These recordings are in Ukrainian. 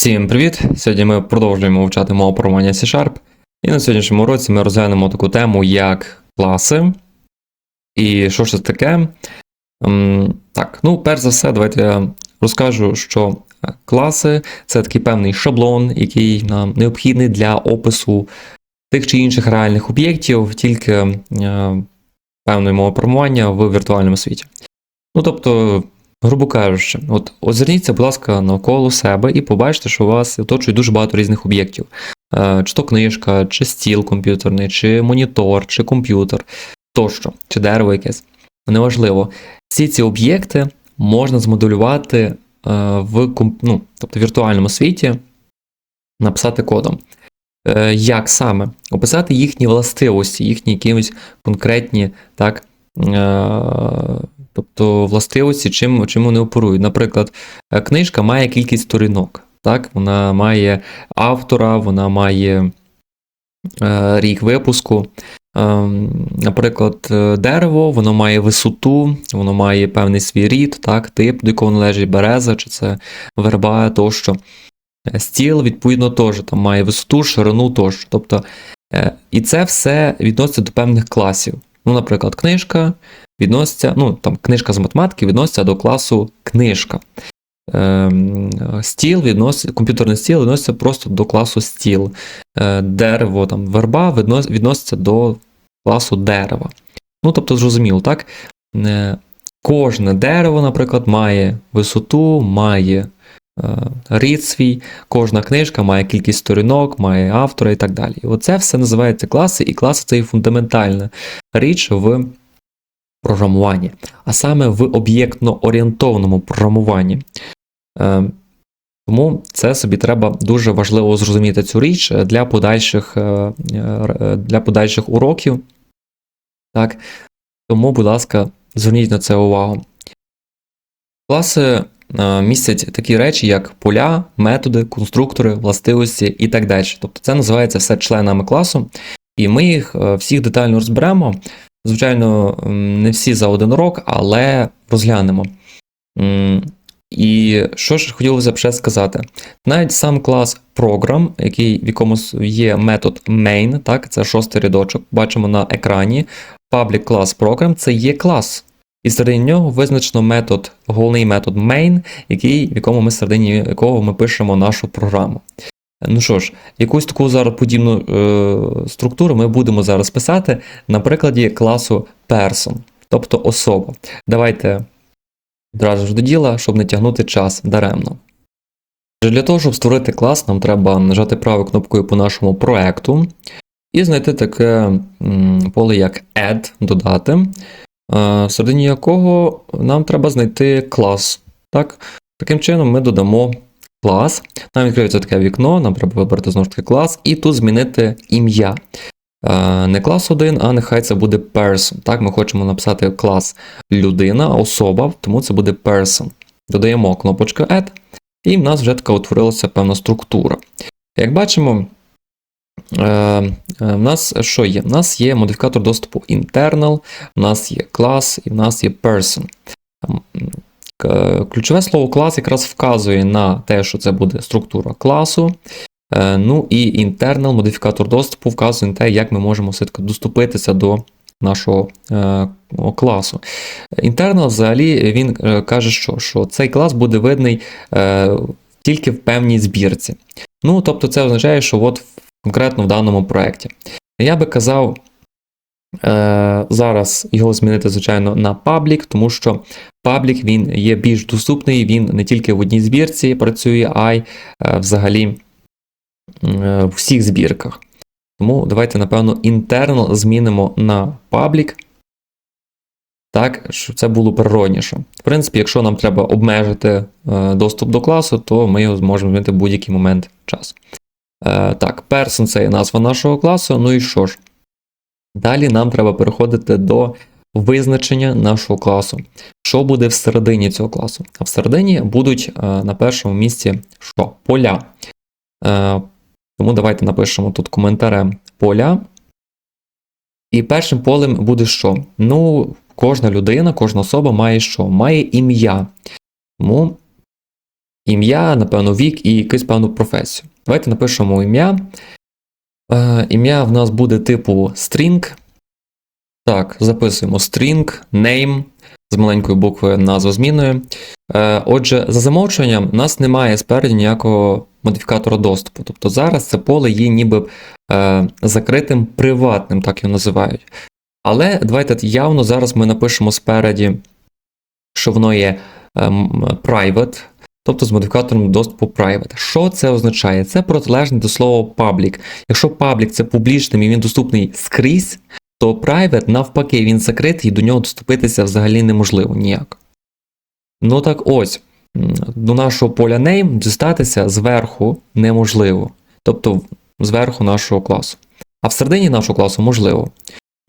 Всім привіт! Сьогодні ми продовжуємо вивчати мову програмування C-Sharp. І на сьогоднішньому уроці ми розглянемо таку тему, як класи. І що ж це таке? Ем, так, ну, перш за все, давайте я розкажу, що класи це такий певний шаблон, який нам необхідний для опису тих чи інших реальних об'єктів, тільки е, певної мови програмування в віртуальному світі. Ну, тобто, грубо кажучи, от озирніться, будь ласка, навколо себе і побачите, що у вас оточує дуже багато різних об'єктів. Е, Чи то книжка, чи стіл комп'ютерний, чи монітор, чи комп'ютер, тощо, чи дерево якесь. Неважливо. Всі ці об'єкти можна змоделювати е, в ну, тобто, віртуальному світі, написати кодом. Е, Як саме? Описати їхні властивості, їхні якісь конкретні, так, тобто властивості, чим, чим вони оперують. Наприклад, е, книжка має кількість сторінок. Так? Вона має автора, вона має е, рік випуску. Ем, Наприклад, е, дерево, воно має висоту, воно має певний свій рід, так, тип, до якого належить береза, чи це верба тощо. Е, Стіл, відповідно, теж там має висоту, ширину тощо. Тобто, е, і це все відноситься до певних класів. Ну, наприклад, книжка відноситься, ну, там книжка з математики відноситься до класу книжка. Ем, Стіл відноситься, комп'ютерний стіл відноситься просто до класу стіл. Е, Дерево, там, верба відноситься до класу дерева. Ну, тобто, зрозуміло, так? Е, Кожне дерево, наприклад, має висоту, має е, рід свій, кожна книжка має кількість сторінок, має автора і так далі. І оце все називається класи, і класи це є фундаментальна річ в програмуванні, а саме в об'єктно-орієнтованому програмуванні. Е, Тому це собі треба дуже важливо зрозуміти цю річ для подальших, е, е, для подальших уроків. Так? Тому, будь ласка, зверніть на це увагу. Класи містять такі речі, як поля, методи, конструктори, властивості і так далі. Тобто це називається все членами класу, і ми їх всіх детально розберемо. Звичайно, не всі за один урок, але розглянемо. І що ж хотілося б ще сказати? Навіть сам клас program, який, в якому є метод main, так, це шостий рядочок, бачимо на екрані. Public class program це є клас. І середині нього визначено метод, головний метод main, який, в якому ми середині якого ми пишемо нашу програму. Ну що ж, якусь таку зараз подібну е, структуру ми будемо зараз писати на прикладі класу person, тобто особа. Давайте одразу ж до діла, щоб не тягнути час даремно. Для того, щоб створити клас, нам треба нажати правою кнопкою по нашому проекту і знайти таке поле як Add, додати, е, всередині якого нам треба знайти клас. Так? Таким чином, ми додамо клас. Нам відкриється таке вікно, нам треба вибрати знову ж таки клас, і тут змінити ім'я. Е, Не клас 1, а нехай це буде person. Так, ми хочемо написати клас людина, особа, тому це буде person. Додаємо кнопочку Add, і в нас вже така утворилася певна структура. Як бачимо, е, е, в нас що є? В нас є модифікатор доступу internal, в нас є клас і в нас є person. К- Ключове слово клас якраз вказує на те, що це буде структура класу. Е, Ну і internal модифікатор доступу вказує на те, як ми можемо все-таки доступитися до нашого е, класу. Internal взагалі він е, каже, що, що цей клас буде видний е, тільки в певній збірці. Ну, тобто, це означає, що от конкретно в даному проєкті. Я би казав е, зараз його змінити, звичайно, на public, тому що public він є більш доступний, він не тільки в одній збірці працює, а й е, взагалі е, в всіх збірках. Тому давайте, напевно, internal змінимо на public. Так, щоб це було природніше. В принципі, якщо нам треба обмежити е, доступ до класу, то ми його зможемо змінити в будь-який момент часу. Е, так, person це є назва нашого класу. Ну і що ж? Далі нам треба переходити до визначення нашого класу. Що буде всередині цього класу? А всередині будуть е, на першому місці що? Поля. Е, тому давайте напишемо тут коментарем поля. І першим полем буде що? Ну, кожна людина, кожна особа має що? Має ім'я. Тому ім'я, напевно, вік і якусь певну професію. Давайте напишемо ім'я. Е, ім'я в нас буде типу string. Так, записуємо string, name з маленької букви назва зміною. Е, Отже, за замовчуванням, у нас немає спереді ніякого модифікатора доступу. Тобто зараз це поле є ніби е, закритим приватним, так його називають. Але давайте явно зараз ми напишемо спереді, що воно є ем, private, тобто з модифікатором доступу private. Що це означає? Це протилежне до слова public. Якщо public це публічним і він доступний скрізь, то private, навпаки, він закритий і до нього доступитися взагалі неможливо ніяк. Ну так ось, до нашого поля name дістатися зверху неможливо. Тобто зверху нашого класу. А всередині нашого класу можливо.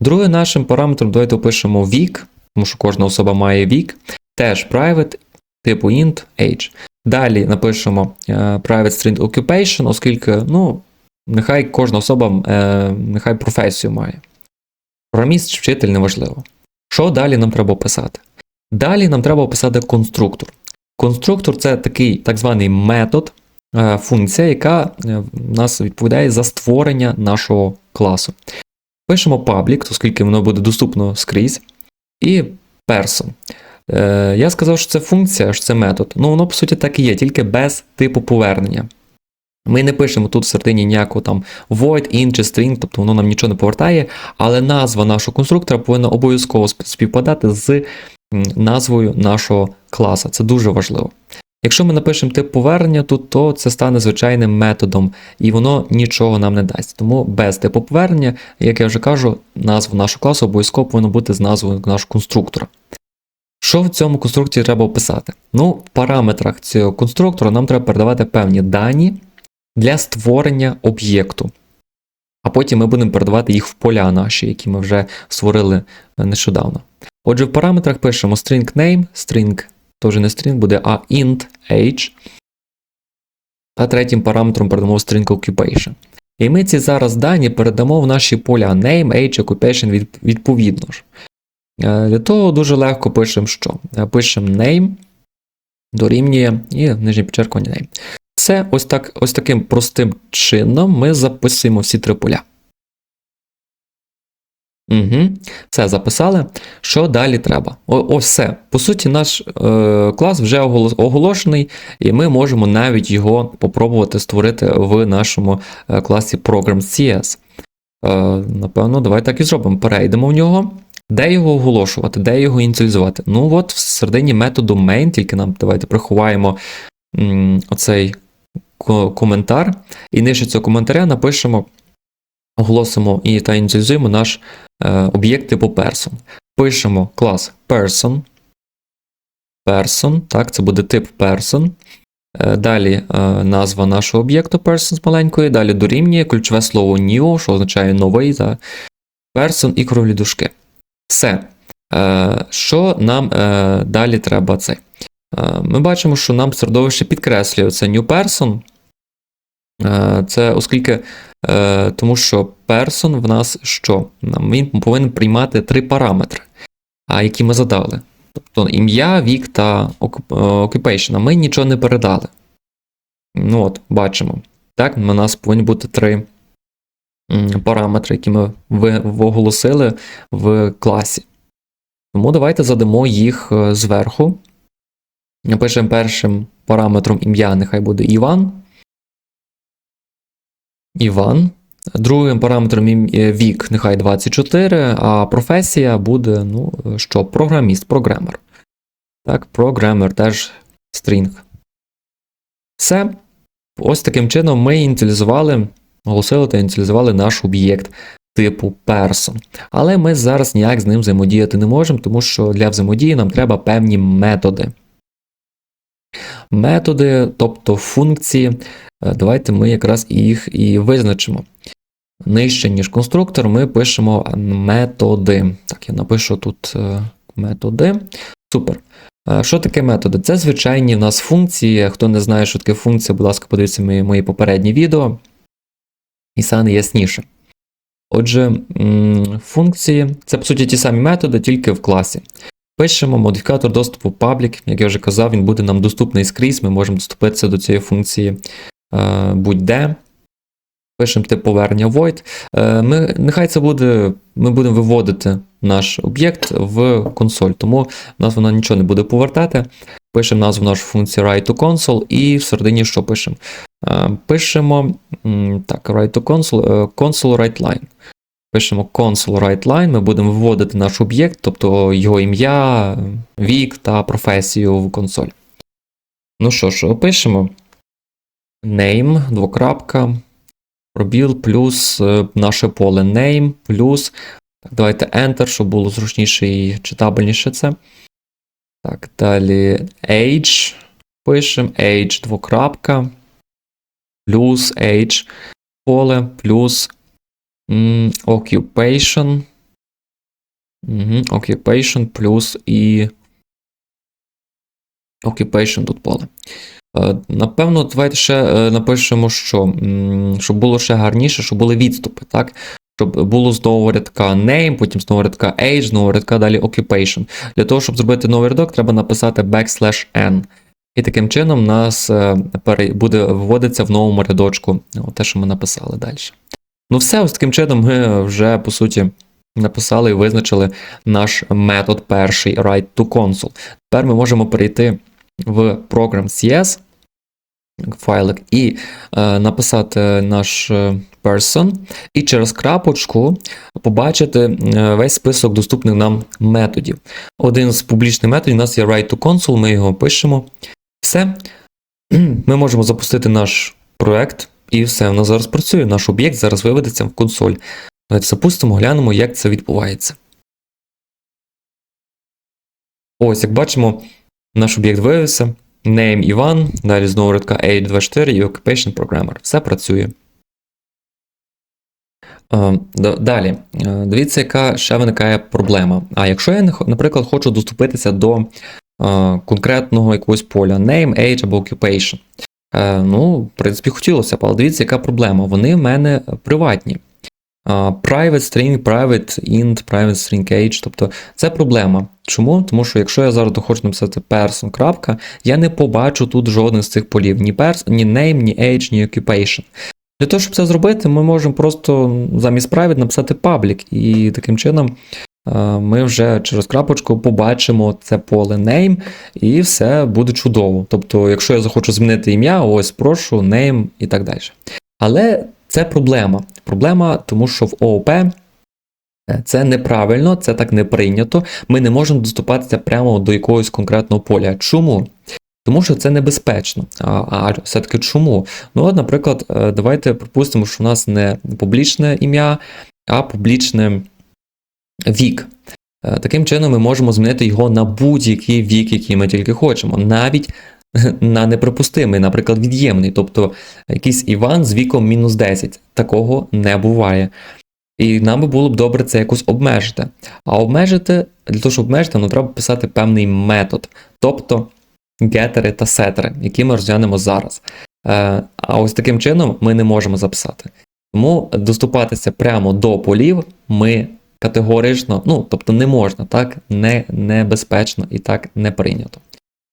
Другим нашим параметром давайте опишемо вік, тому що кожна особа має вік, теж private, типу int age. Далі напишемо е, private string occupation, оскільки, ну, нехай кожна особа е, нехай професію має. Програміст чи вчитель неважливо. Що далі нам треба описати? Далі нам треба описати конструктор. Конструктор це такий так званий метод, е, функція, яка е, в нас відповідає за створення нашого класу. Пишемо public, оскільки воно буде доступно скрізь, і person. Е, Я сказав, що це функція, що це метод. Ну, воно по суті так і є, тільки без типу повернення. Ми не пишемо тут всередині ніякого там void, int чи string, тобто воно нам нічого не повертає, але назва нашого конструктора повинна обов'язково співпадати з назвою нашого класа. Це дуже важливо. Якщо ми напишемо тип повернення тут, то це стане звичайним методом, і воно нічого нам не дасть. Тому без типу повернення, як я вже кажу, назву нашого класу обов'язково повинно бути з назвою нашого конструктора. Що в цьому конструкторі треба описати? Ну, в параметрах цього конструктора нам треба передавати певні дані для створення об'єкту. А потім ми будемо передавати їх в поля наші, які ми вже створили е, нещодавно. Отже, в параметрах пишемо string name, string, теж не string буде, а int age. Та третім параметром передамо string occupation. І ми ці зараз дані передамо в наші поля name, age, occupation від- відповідно ж. Е, Для того дуже легко пишемо що? Е, Пишемо name, дорівнює і нижнє підчеркування name. Це ось, так, ось таким простим чином ми записуємо всі три поля. Угу. Все записали. Що далі треба? О, ось все. По суті, наш е, клас вже оголошений, і ми можемо навіть його попробувати створити в нашому е, класі Programs.cs. Е, напевно, давай так і зробимо. Перейдемо в нього. Де його оголошувати, де його ініціалізувати? Ну, от всередині методу main, тільки нам давайте приховаємо м, оцей коментар, і нижче цього коментаря напишемо, оголосимо і та ініціалізуємо наш е, об'єкт типу person. Пишемо клас person. Person, так, це буде тип person. Е, Далі е, назва нашого об'єкту person з маленької, далі дорівнює ключове слово new, що означає новий, та person і кровлі дужки. Все. Е, Що нам далі треба цей? Е, Ми бачимо, що нам середовище підкреслює це new person. Е, Це оскільки, е, тому що person в нас що? Він повинен приймати три параметри, які ми задали. Тобто ім'я, вік та е, occupation. Ми нічого не передали. Ну от, бачимо. Так, у нас повинні бути три параметри, які ми оголосили в класі. Тому давайте задамо їх зверху. Напишемо першим параметром ім'я, нехай буде Іван. Іван. Другим параметром вік, нехай 24, а професія буде, ну, що, програміст, програмер. Так, програмер теж стрінг. Все. Ось таким чином ми ініціалізували, оголосили та ініціалізували наш об'єкт типу person. Але ми зараз ніяк з ним взаємодіяти не можемо, тому що для взаємодії нам треба певні методи. Методи, тобто функції, е, давайте ми якраз їх і визначимо. Нижче, ніж конструктор, ми пишемо методи. Так, я напишу тут е, методи. Супер. Е, Що таке методи? Це звичайні в нас функції. Хто не знає, що таке функція, будь ласка, подивіться мої, мої попередні відео. І стане ясніше. Отже, функції це по суті ті самі методи, тільки в класі. Пишемо модифікатор доступу public, як я вже казав, він буде нам доступний скрізь, ми можемо доступитися до цієї функції е, будь-де. Пишемо тип повернення void. Е, ми, нехай це буде, ми будемо виводити наш об'єкт в консоль, тому в нас вона нічого не буде повертати. Пишемо назву нашої функції write to console і всередині що пишемо? Е, пишемо так, write to console, console write line. Пишемо console write line, ми будемо виводити наш об'єкт, тобто його ім'я, вік та професію в консоль. Ну що ж, пишемо name, двокрапка, пробіл плюс е, наше поле name, плюс. Так, давайте Enter, щоб було зручніше і читабельніше це. Так, далі age. Пишемо age, двокрапка, плюс age, поле, плюс occupation. Угу, occupation плюс і. Occupation тут поле. Е, Напевно, давайте ще е, напишемо, що щоб було ще гарніше, щоб були відступи, так? Щоб було знову рядка name, потім знову рядка age, знову рядка далі occupation. Для того, щоб зробити новий рядок, треба написати backslash n. І таким чином нас е, буде вводитися в новому рядочку те, що ми написали далі. Ну все, ось таким чином ми вже по суті написали і визначили наш метод перший write to console. Тепер ми можемо перейти в програм CS файлик і е, написати наш е, person, і через крапочку побачити е, весь список доступних нам методів. Один з публічних методів у нас є write to console, ми його пишемо. Все. Ми можемо запустити наш проект, і все, нас зараз працює. Наш об'єкт зараз виведеться в консоль. Давайте запустимо, глянемо, як це відбувається. Ось, як бачимо, наш об'єкт виявився. Name Іван, далі знову рядка A24 і Occupation Programmer. Все працює. Е, Далі, Е, дивіться, яка ще виникає проблема. А якщо я, наприклад, хочу доступитися до е, конкретного якогось поля name, age або occupation. Е, Ну, в принципі, хотілося але дивіться, яка проблема. Вони в мене приватні. Private string, private int, private string age. Тобто це проблема. Чому? Тому що якщо я зараз хочу написати person, я не побачу тут жодних з цих полів: ні person, ні name, ні age, ні occupation. Для того, щоб це зробити, ми можемо просто замість private написати public, і таким чином ми вже через крапочку побачимо це поле name, і все буде чудово. Тобто, якщо я захочу змінити ім'я, ось прошу, name і так далі. Але це проблема. Проблема, тому що в ООП е, це неправильно, це так не прийнято. Ми не можемо доступатися прямо до якогось конкретного поля. Чому? Тому що це небезпечно. А, а все-таки чому? Ну, от, наприклад, е, давайте припустимо, що у нас не публічне ім'я, а публічне вік. Е, Таким чином, ми можемо змінити його на будь-який вік, який ми тільки хочемо, навіть на неприпустимий, наприклад, від'ємний. Тобто якийсь Іван з віком мінус 10. Такого не буває. І нам би було б добре це якось обмежити. А обмежити, для того, щоб обмежити, нам треба писати певний метод, тобто гетери та сетери, які ми розглянемо зараз. Е, А ось таким чином ми не можемо записати. Тому доступатися прямо до полів ми категорично, ну, тобто не можна, так, не, небезпечно і так не прийнято.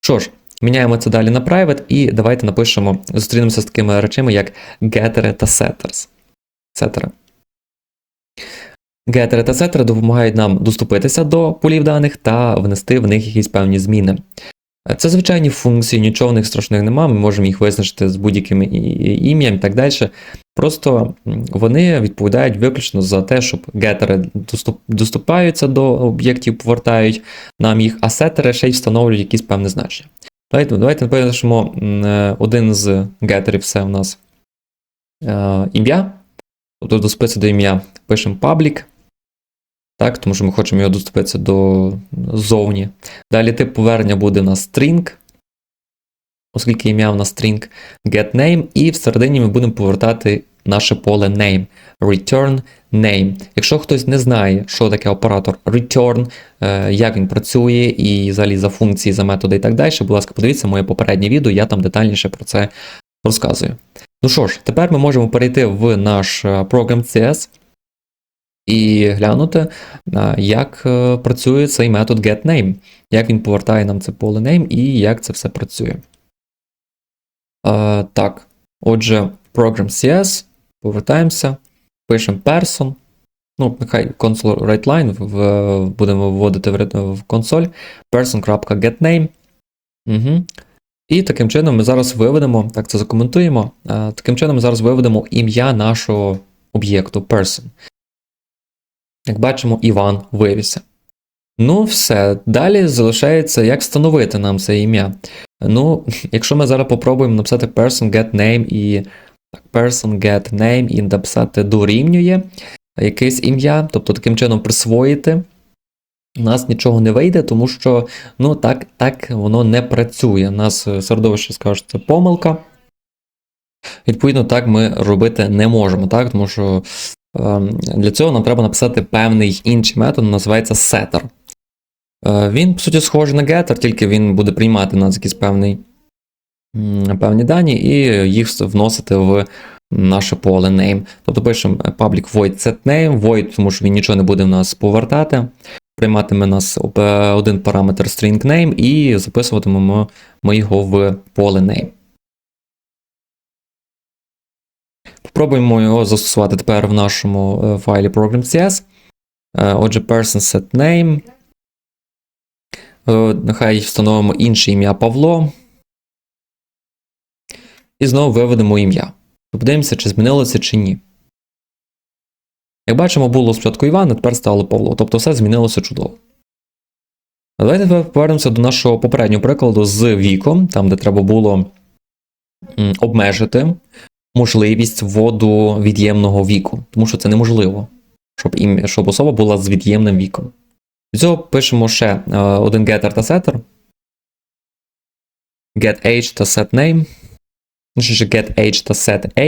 Що ж, міняємо це далі на private і давайте напишемо, зустрінемося з такими речами, як гетери та setters. Сетери. Гетери та сетери допомагають нам доступитися до полів даних та внести в них якісь певні зміни. Це звичайні функції, нічого в них страшних нема, ми можемо їх визначити з будь-яким ім'ям і так далі. Просто вони відповідають виключно за те, щоб гетери доступаються до об'єктів, повертають нам їх, а сетери ще й встановлюють якісь певне значення. Давайте, давайте напишемо е, один з гетерів, це у нас е, ім'я. Тобто доступитися до ім'я пишемо public. Так, тому що ми хочемо його доступитися до зовні. Далі тип повернення буде у нас string, оскільки ім'я у нас string getName, і всередині ми будемо повертати наше поле name. Return name. Якщо хтось не знає, що таке оператор return, е, як він працює, і взагалі за функції, за методи і так далі, будь ласка, подивіться моє попереднє відео, я там детальніше про це розказую. Ну що ж, тепер ми можемо перейти в наш е, програм CS. І глянути, як е, працює цей метод getName, як він повертає нам це поле name і як це все працює. Так, отже, program CS, повертаємося, пишемо person. Ну, нехай console writeline в, будемо вводити в, в консоль person.getName. Угу. І таким чином ми зараз виведемо, так це закоментуємо. Таким чином ми зараз виведемо ім'я нашого об'єкту person. Як бачимо, Іван вивівся. Ну, все. Далі залишається, як встановити нам це ім'я. Ну, якщо ми зараз попробуємо написати person get name і person get name і написати дорівнює якесь ім'я, тобто таким чином присвоїти, у нас нічого не вийде, тому що ну, так, так воно не працює. У нас е, середовище скаже, що це помилка. Відповідно, так ми робити не можемо, так? тому що для цього нам треба написати певний інший метод, називається setter. Е, Він, по суті, схожий на getter, тільки він буде приймати нас якісь певний, певні дані і їх вносити в наше поле name. Тобто пишемо public void setName, void, тому що він нічого не буде в нас повертати. Прийматиме нас е, один параметр string name і записуватимемо ми його в поле name. Попробуємо його застосувати тепер в нашому е, файлі program.cs. Е, Отже, person set name. Е, Нехай встановимо інше ім'я Павло. І знову виведемо ім'я. Подивимося, чи змінилося, чи ні. Як бачимо, було спочатку Іван, а тепер стало Павло. Тобто все змінилося чудово. Давайте повернемося до нашого попереднього прикладу з віком, там, де треба було обмежити можливість вводу від'ємного віку, тому що це неможливо, щоб, ім... щоб особа була з від'ємним віком. Для цього пишемо ще е, один getter та setter. Get та set name. Get age та set.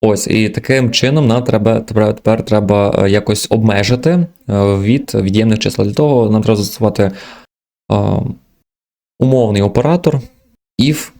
Ось, і таким чином нам треба тепер, треба е, якось обмежити е, від від'ємних чисел. Для того нам треба застосувати е, умовний оператор if.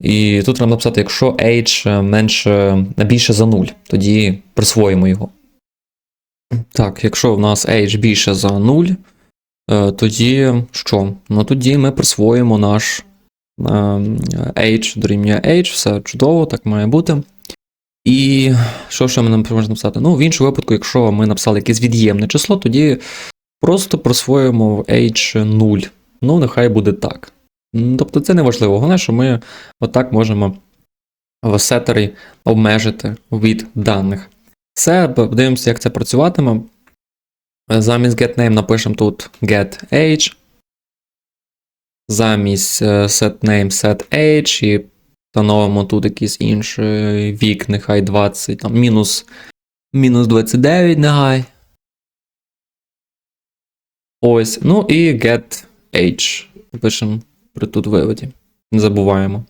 І тут треба написати, якщо age менше більше за 0, тоді присвоїмо його. Так, якщо в нас age більше за 0, е, тоді що? Ну тоді ми присвоїмо наш age дорівнює age, все чудово, так має бути. І що ще ми можна написати? Ну, в іншому випадку, якщо ми написали якесь від'ємне число, тоді просто присвоїмо в age 0. Ну, нехай буде так. Тобто це не важливо. Головне, що ми отак можемо в сетері обмежити від даних. Все, подивимося, як це працюватиме. Замість getName напишемо тут getAge. Замість е, setName setAge і встановимо тут якийсь інший вік, нехай 20, там мінус, мінус 29, нехай. Ось. Ну і getAge. Напишемо при тут виводі. Не забуваємо.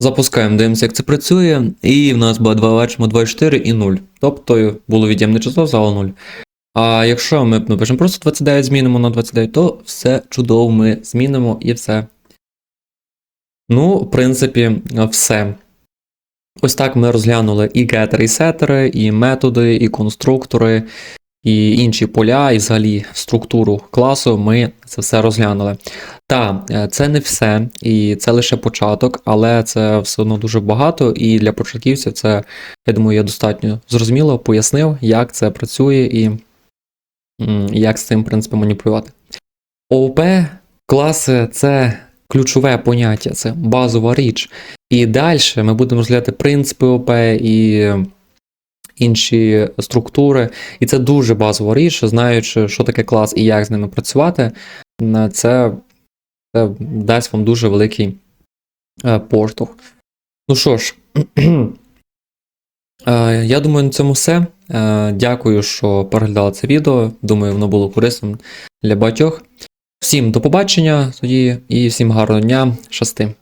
Запускаємо, дивимося, як це працює. І в нас буде 2, бачимо 24 і 0. Тобто було від'ємне число, стало 0. А якщо ми напишемо просто 29 змінимо на 29, то все чудово ми змінимо і все. Ну, в принципі, все. Ось так ми розглянули і гетери, і сетери, і методи, і конструктори, і інші поля, і взагалі структуру класу ми це все розглянули. Та, е, це не все, і це лише початок, але це все одно дуже багато, і для початківців це, я думаю, я достатньо зрозуміло пояснив, як це працює і як з цим, в принципі, маніпулювати. ООП класи це ключове поняття, це базова річ. І далі ми будемо розглядати принципи ОП і інші структури. І це дуже базова річ, знаючи, що таке клас і як з ними працювати, це, це дасть вам дуже великий е, поштовх. Ну що ж, я думаю, на цьому все. Е, Дякую, що переглядали це відео. Думаю, воно було корисним для багатьох. Всім до побачення тоді і всім гарного дня. Щасти!